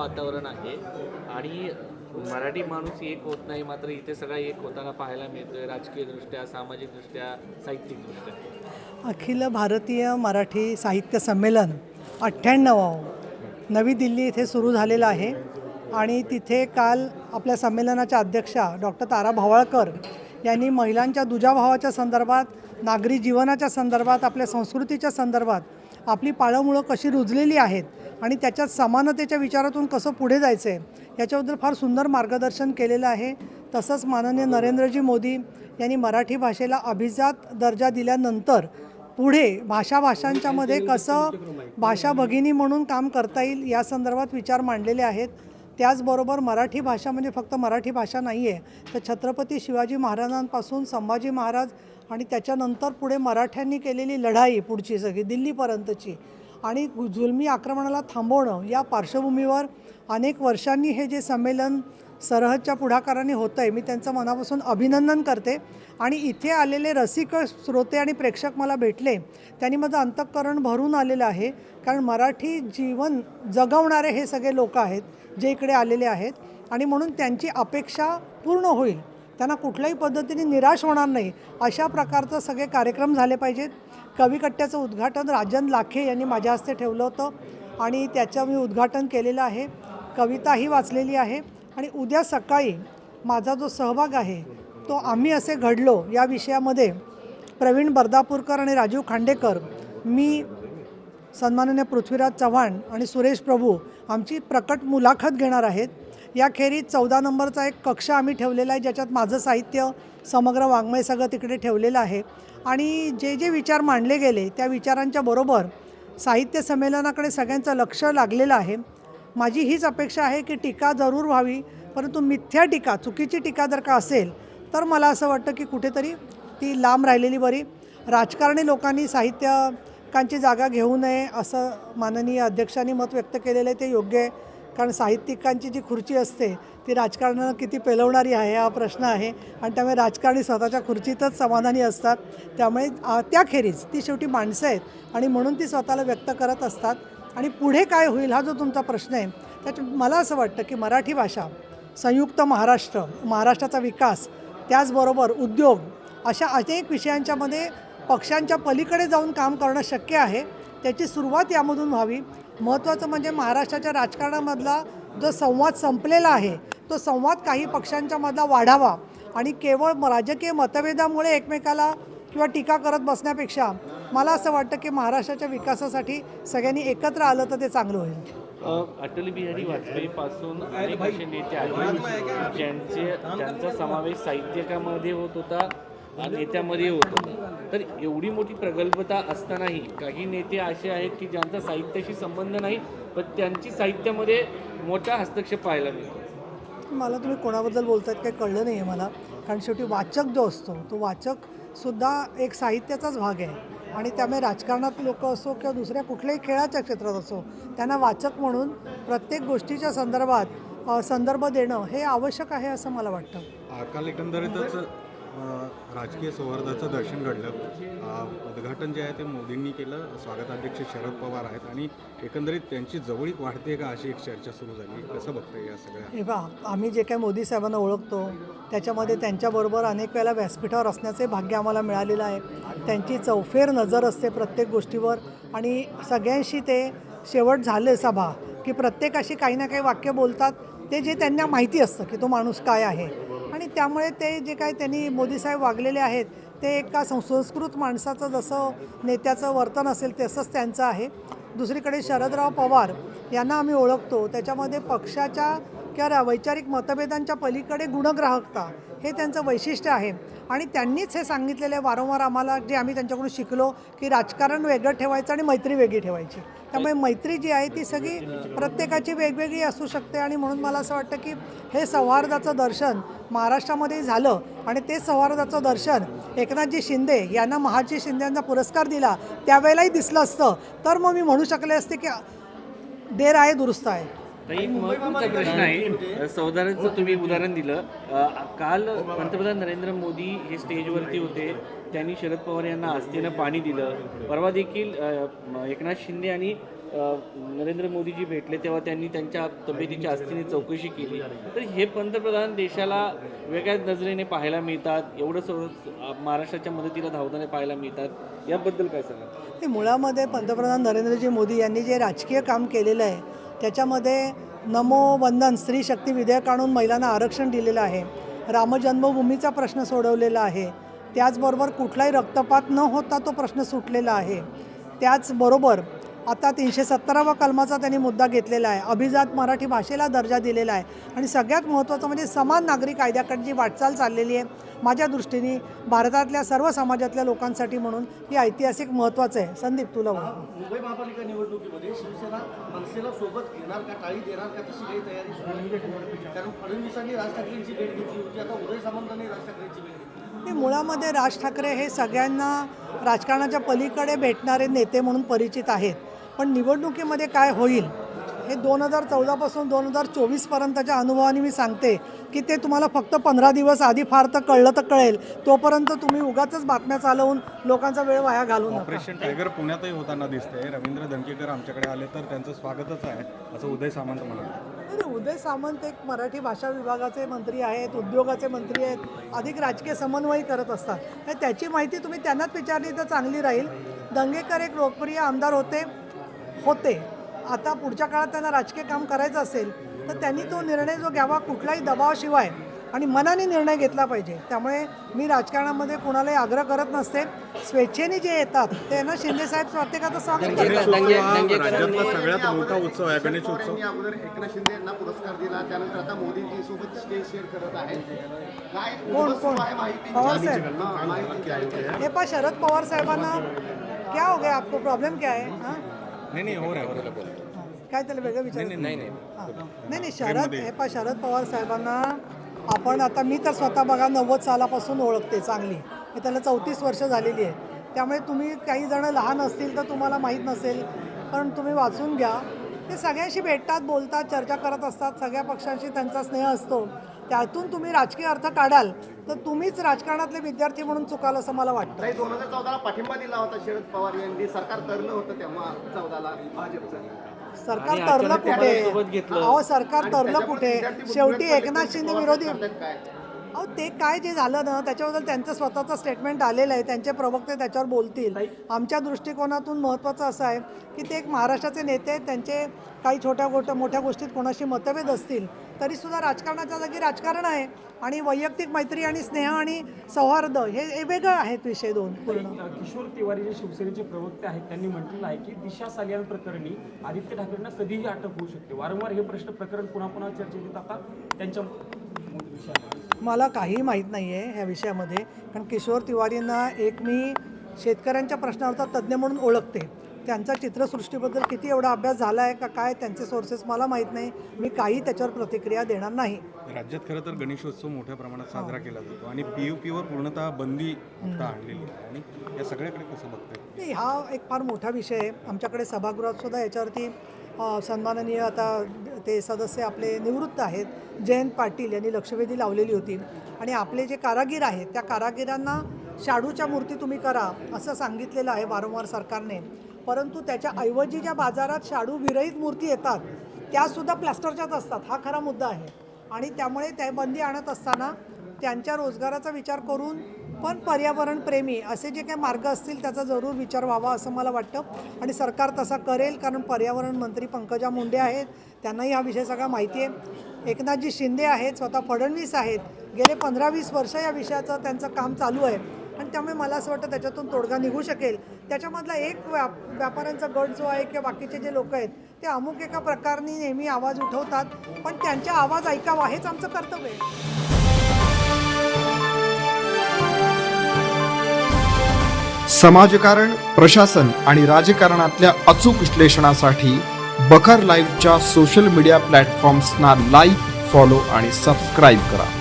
वातावरण आहे. आणि मराठी माणूस एक होत नाही मात्र इथे सगळा एक होताना पाहायला मिळतोय राजकीयदृष्ट्या सामाजिकदृष्ट्या साहित्यिकदृष्ट्या. अखिल भारतीय मराठी साहित्य संमेलन अठ्ठ्याण्णवावं. नवी दिल्ली इथे सुरू झालेलं आहे. आणि तिथे काल आपल्या संमेलनाच्या अध्यक्षा डॉक्टर तारा भवाळकर यांनी महिलांच्या दुजाभावाच्या संदर्भात नागरी जीवनाच्या संदर्भात आपल्या संस्कृतीच्या संदर्भात आपली पाळंमुळं कशी रुजलेली आहेत आणि त्याच्यात समानतेच्या विचारातून कसं पुढे जायचं आहे याच्याबद्दल फार सुंदर मार्गदर्शन केलेलं आहे. तसंच माननीय नरेंद्रजी मोदी यांनी मराठी भाषेला अभिजात दर्जा दिल्यानंतर पुढे भाषा भाषांच्यामध्ये कसं भाषा भगिनी म्हणून काम करता येईल या संदर्भात विचार मांडलेले आहेत. त्याचबरोबर मराठी भाषा म्हणजे फक्त मराठी भाषा नाही आहे तर छत्रपती शिवाजी महाराजांपासून संभाजी महाराज आणि त्याच्यानंतर पुढे मराठ्यांनी केलेली लढाई पुढची सगळी दिल्लीपर्यंतची. आणि जुलमी आक्रमणाला थांबवणं या पार्श्वभूमीवर अनेक वर्षांनी हे जे संमेलन सरहदच्या पुढाकाराने होतं आहे मी त्यांचं मनापासून अभिनंदन करते. आणि इथे आलेले रसिक श्रोते आणि प्रेक्षक मला भेटले त्यांनी माझं अंतःकरण भरून आलेलं आहे. कारण मराठी जीवन जगवणारे हे सगळे लोक आहेत जे इकडे आलेले आहेत. आणि म्हणून त्यांची अपेक्षा पूर्ण होईल. त्यांना कुठल्याही पद्धतीने निराश होणार नाही. अशा प्रकारचं सगळे कार्यक्रम झाले पाहिजेत. कविकट्ट्याचं उद्घाटन राजन लाखे यांनी माझ्या हस्ते ठेवलं होतं आणि त्याचं मी उद्घाटन केलेलं आहे. कविताही वाचलेली आहे आणि उद्या सकाळी माझा जो सहभाग आहे तो आम्ही असे घडलो या विषयामध्ये प्रवीण बर्दापूरकर आणि राजीव खांडेकर मी सन्माननीय पृथ्वीराज चव्हाण आणि सुरेश प्रभू आमची प्रकट मुलाखत घेणार आहेत. याखेरीज चौदा नंबरचा एक कक्ष आम्ही ठेवलेला आहे ज्याच्यात माझं साहित्य समग्र वाङ्मय सगळं तिकडे ठेवलेलं आहे. आणि जे जे विचार मांडले गेले त्या विचारांच्या बरोबर साहित्य संमेलनाकडे सगळ्यांचं लक्ष लागलेलं आहे. माझी हीच अपेक्षा आहे की टीका जरूर व्हावी परंतु मिथ्या टीका चुकीची टीका जर का असेल तर मला असं वाटतं की कुठेतरी ती लांब राहिलेली बरी. राजकारणी लोकांनी साहित्यकांची जागा घेऊ नये असं माननीय अध्यक्षांनी मत व्यक्त केलेलं आहे. ते योग्य आहे कारण साहित्यिकांची जी खुर्ची असते ती राजकारणानं किती पेलवणारी आहे हा प्रश्न आहे. आणि त्यामुळे राजकारणी स्वतःच्या खुर्चीतच समाधानी असतात. त्यामुळे त्याखेरीज ती शेवटी माणसं आहेत. आणि म्हणून ती स्वतःला व्यक्त करत असतात. आणि पुढे काय होईल हा जो तुमचा प्रश्न आहे त्याच्या मला असं वाटतं की मराठी भाषा संयुक्त महाराष्ट्र महाराष्ट्राचा विकास त्याचबरोबर उद्योग अशा अनेक विषयांच्यामध्ये पक्षांच्या पलीकडे जाऊन काम करणं शक्य आहे. त्याची सुरुवात यामधून व्हावी. महत्त्वाचं म्हणजे महाराष्ट्राच्या राजकारणामधला जो संवाद संपलेला आहे तो संवाद काही पक्षांच्या मधला वाढावा आणि केवळ राजकीय मतभेदामुळे एकमेकाला किंवा टीका करत बसण्यापेक्षा मला असं वाटतं की महाराष्ट्राच्या विकासासाठी सगळ्यांनी एकत्र आलं तर ते चांगलं होईल. अटल बिहारी वाजपेयी पासून अनेक असे नेते आहेत ज्यांचे ज्यांचा समावेश साहित्यकामध्ये होत होता नेत्यामध्ये होत होता. तर एवढी मोठी प्रगल्भता असतानाही काही नेते असे आहेत की ज्यांचा साहित्याशी संबंध नाही पण त्यांची साहित्यामध्ये मोठा हस्तक्षेप पाहायला मिळतो. मला तुम्ही कोणाबद्दल बोलतात काही कळलं नाही आहे मला कारण शेवटी वाचक जो असतो तो वाचकसुद्धा एक साहित्याचाच भाग आहे. आणि त्यामुळे राजकारणात लोक असो किंवा दुसऱ्या कुठल्याही खेळाच्या क्षेत्रात असो त्यांना वाचक म्हणून प्रत्येक गोष्टीच्या संदर्भात संदर्भ देणं हे आवश्यक आहे असं मला वाटतं. एकंदरीतच राजकीय सौहार्दाचं दर्शन घडलं. उद्घाटन जे आहे ते मोदींनी केलं. स्वागताध्यक्ष शरद पवार आहेत आणि एकंदरीत त्यांची जवळीक वाढते का अशी एक चर्चा सुरू झाली. कसं बघताय या सगळ्या? हे आम्ही जे काही मोदी साहेबांना ओळखतो त्याच्यामध्ये त्यांच्याबरोबर अनेक वेळेला व्यासपीठावर असण्याचे भाग्य आम्हाला मिळालेलं आहे. त्यांची चौफेर नजर असते प्रत्येक गोष्टीवर आणि सगळ्यांशी ते शेवट झाले सभा की प्रत्येकाशी काही ना काही वाक्य बोलतात. ते जे त्यांना माहिती असतं की तो माणूस काय आहे. त्यामुळे ते जे काय त्यांनी मोदी साहेब वागलेले आहेत ते एका संस्कृत माणसाचं जसं नेत्याचं वर्तन असेल तसंच त्यांचं आहे. दुसरीकडे शरदराव पवार यांना आम्ही ओळखतो. त्याच्यामध्ये पक्षाच्या किंवा वैचारिक मतभेदांच्या पलीकडे गुणग्राहकता हे त्यांचं वैशिष्ट्य आहे. आणि त्यांनीच हे सांगितलेलं आहे वारंवार आम्हाला जे आम्ही त्यांच्याकडून शिकलो की राजकारण वेगळं ठेवायचं आणि मैत्री वेगळी ठेवायची. त्यामुळे मैत्री जी आहे ती सगळी प्रत्येकाची वेगवेगळी असू शकते आणि म्हणून मला असं वाटतं की हे सौहार्दाचं दर्शन महाराष्ट्रामध्ये झालं आणि ते सौहार्दाचं दर्शन एकनाथजी शिंदे यांना महाजी शिंदेचा पुरस्कार दिला त्यावेळेलाही दिसलं असतं. तर मग मी म्हणू शकले असते की देर आहे दुरुस्त आहे. एक महत्त्वाचा प्रश्न आहे. सौदाराचं तुम्ही उदाहरण दिलं. काल पंतप्रधान नरेंद्र मोदी हे स्टेजवरती होते. त्यांनी शरद पवार यांना आस्थेनं पाणी दिलं. परवा देखील एकनाथ शिंदे आणि नरेंद्र मोदीजी भेटले तेव्हा त्यांनी त्यांच्या तब्येतीची आस्थेने चौकशी केली. तर हे पंतप्रधान देशाला वेगळ्या नजरेने पाहायला मिळतात. एवढं सर्व महाराष्ट्राच्या मदतीला धावताना पाहायला मिळतात. याबद्दल काय सांगा मुळामध्ये पंतप्रधान नरेंद्रजी मोदी यांनी जे राजकीय काम केलेलं आहे त्याच्यामध्ये नमो वंदन स्त्री शक्ती विधेयक आणून महिलांना आरक्षण दिलेलं आहे. रामजन्मभूमीचा प्रश्न सोडवलेला आहे. त्याचबरोबर कुठलाही रक्तपात न होता तो प्रश्न सुटलेला आहे. त्याचबरोबर आता तीनशे सत्तरावा कलमाचा त्यांनी मुद्दा घेतलेला आहे. अभिजात मराठी भाषेला दर्जा दिलेला आहे. आणि सगळ्यात महत्त्वाचं म्हणजे समान नागरी कायद्याकडे जी वाटचाल चाललेली आहे माझ्या दृष्टीने भारतातल्या सर्व समाजातल्या लोकांसाठी म्हणून ही ऐतिहासिक महत्त्वाचं आहे. संदीप तुला मुंबई महापालिका निवडणुकीमध्ये शिवसेना मनसेला सोबत घेणार का टाळी देणार का तशी काही तयारी कारण फडणवीसांनी राज ठाकरेंची भेट घेतली होती आता उदय सामंतांनी राज ठाकरेंची भेट घेतली. मुळामध्ये राज ठाकरे हे सगळ्यांना राजकारणाच्या पलीकडे भेटणारे नेते म्हणून परिचित आहेत. पण निवडणुकीमध्ये काय होईल हे दोन हजार चौदापासून दोन हजार चोवीसपर्यंतच्या अनुभवाने मी सांगते की ते तुम्हाला फक्त पंधरा दिवस आधी फार तर कळलं तर कळेल. तोपर्यंत तुम्ही उगाच बातम्या चालवून लोकांचा वेळ वाया घालू नका. ऑपरेशन टायगर पुण्यातही होताना दिसतंय. रवींद्र धनकेकर आमच्याकडे आले तर त्यांचं स्वागतच आहे असं उदय सामंत म्हणाले. उदय सामंत एक मराठी भाषा विभागाचे मंत्री आहेत उद्योगाचे मंत्री आहेत अधिक राजकीय समन्वय करत असतात. तर त्याची माहिती तुम्ही त्यांनाच विचारली तर चांगली राहील. दंगेकर एक लोकप्रिय आमदार होते. होते. आता पुढच्या काळात त्यांना राजकीय काम करायचं असेल तर त्यांनी तो निर्णय जो घ्यावा कुठल्याही दबावाशिवाय आणि मनाने निर्णय घेतला पाहिजे. त्यामुळे मी राजकारणामध्ये कुणालाही आग्रह करत नसते. स्वेच्छेने जे येतात ते ना शिंदेसाहेब प्रत्येकाचं स्वागत करतात. सगळ्यात मोठा उत्सव आहे गणेश उत्सव. एकनाथ शिंदे यांना पुरस्कार दिला. त्यानंतर आता मोदींची सोबत स्टेज शेअर करत आहेत. काय कोण कोण? आहे माहिती? पवार साहेब. हां, आहे. पा शरद पवार साहेबांना क्या हो गया? आपको प्रॉब्लेम क्या है? हाँ? नाही नाही हो रे हो रे. हाँ. काय त्याला वेगळं विचार नाही नाही नाही. नाही शरद हे पा शरद पवार साहेबांना आपण आता मी तर स्वतः बघा नव्वद सालापासून ओळखते चांगली. मी त्याला चौतीस वर्ष झालेली आहे. त्यामुळे तुम्ही काही जण लहान असतील तर तुम्हाला माहीत नसेल पण तुम्ही वाचून घ्या. ते सगळ्यांशी भेटतात बोलतात चर्चा करत असतात. सगळ्या पक्षांशी त्यांचा स्नेह असतो. त्यातून तुम्ही राजकीय अर्थ काढाल तर तुम्हीच राजकारणातले विद्यार्थी म्हणून चुकाल असं मला वाटतं. दोन हजार चौदाला पाठिंबा दिला होता शरद पवार यांनी. सरकार तरलं होतं तेव्हा चौदाला भाजपचं. सरकार तरलं कुठे. अहो सरकार तरलं कुठे? शेवटी एकनाथ शिंदे विरोधी. अहो ते काय जे झालं ना त्याच्याबद्दल त्यांचं स्वतःचं स्टेटमेंट आलेलं आहे. त्यांचे प्रवक्ते त्याच्यावर बोलतील. आमच्या दृष्टिकोनातून महत्त्वाचं असं आहे की ते एक महाराष्ट्राचे नेते आहेत. त्यांचे काही छोट्या गोट्या मोठ्या गोष्टीत कोणाशी मतभेद असतील तरीसुद्धा राजकारणाच्या जागी राजकारण आहे आणि वैयक्तिक मैत्री आणि स्नेह आणि सौहार्द हे वेगळं आहेत विषय दोन पूर्ण. किशोर तिवारी जे शिवसेनेचे प्रवक्ते आहेत त्यांनी म्हटलेलं आहे की दिशा सालियान प्रकरणी आदित्य ठाकरेंना कधीही अटक होऊ शकते. वारंवार हे प्रश्न प्रकरण पुन्हा पुन्हा चर्चेत येत आता त्यांच्या मला काही माहीत नाही आहे ह्या विषयामध्ये कारण किशोर तिवारींना एक मी शेतकऱ्यांच्या प्रश्नावरचा तज्ज्ञ म्हणून ओळखते. त्यांचा चित्रसृष्टीबद्दल किती एवढा अभ्यास झाला आहे का काय त्यांचे सोर्सेस मला माहीत नाही. मी काही त्याच्यावर प्रतिक्रिया देणार नाही. राज्यात खरं तर गणेशोत्सव मोठ्या प्रमाणात साजरा केला जातो आणि पी यू पीवर पूर्णतः बंदी आता आणलेली आहे. आणि या सगळ्याकडे कसं बघताय हा एक फार मोठा विषय आहे. आमच्याकडे सभागृहात सुद्धा याच्यावरती सन्माननीय आता ते सदस्य आपले निवृत्त आहेत. जयंत पाटील यांनी लक्षवेधी लावलेली होती. आणि आपले जे कारागीर आहेत त्या कारागिरांना शाडूच्या मूर्ती तुम्ही करा असं सांगितलेलं आहे वारंवार सरकारने. परंतु त्याच्या ऐवजी ज्या बाजारात शाडू विरहित मूर्ती येतात त्यासुद्धा प्लास्टरच्याच असतात. हा खरा मुद्दा आहे. आणि त्यामुळे त्या बंदी आणत असताना त्यांच्या रोजगाराचा विचार करून पण पर्यावरणप्रेमी असे जे काही मार्ग असतील त्याचा जरूर विचार व्हावा असं मला वाटतं. आणि सरकार तसा करेल कारण पर्यावरण मंत्री पंकजा मुंडे आहेत. त्यांनाही हा विषय सगळा माहिती आहे. एकनाथजी शिंदे आहेत स्वतः फडणवीस आहेत. गेले पंधरा वीस वर्ष या विषयाचं त्यांचं काम चालू आहे. आणि त्यामुळे मला असं वाटतं त्याच्यातून तोडगा निघू शकेल. त्याच्यामधला एक व्याप व्यापाऱ्यांचा गट जो आहे किंवा बाकीचे जे लोक आहेत ते अमुक एका प्रकारने नेहमी आवाज उठवतात पण त्यांचा आवाज ऐकावा हेच आमचं कर्तव्य आहे. समाजकारण प्रशासन आणि राजकारणातल्या अचूक विश्लेषणासाठी बखर लाईव्हच्या सोशल मीडिया प्लॅटफॉर्म्सना लाईक फॉलो आणि सबस्क्राईब करा.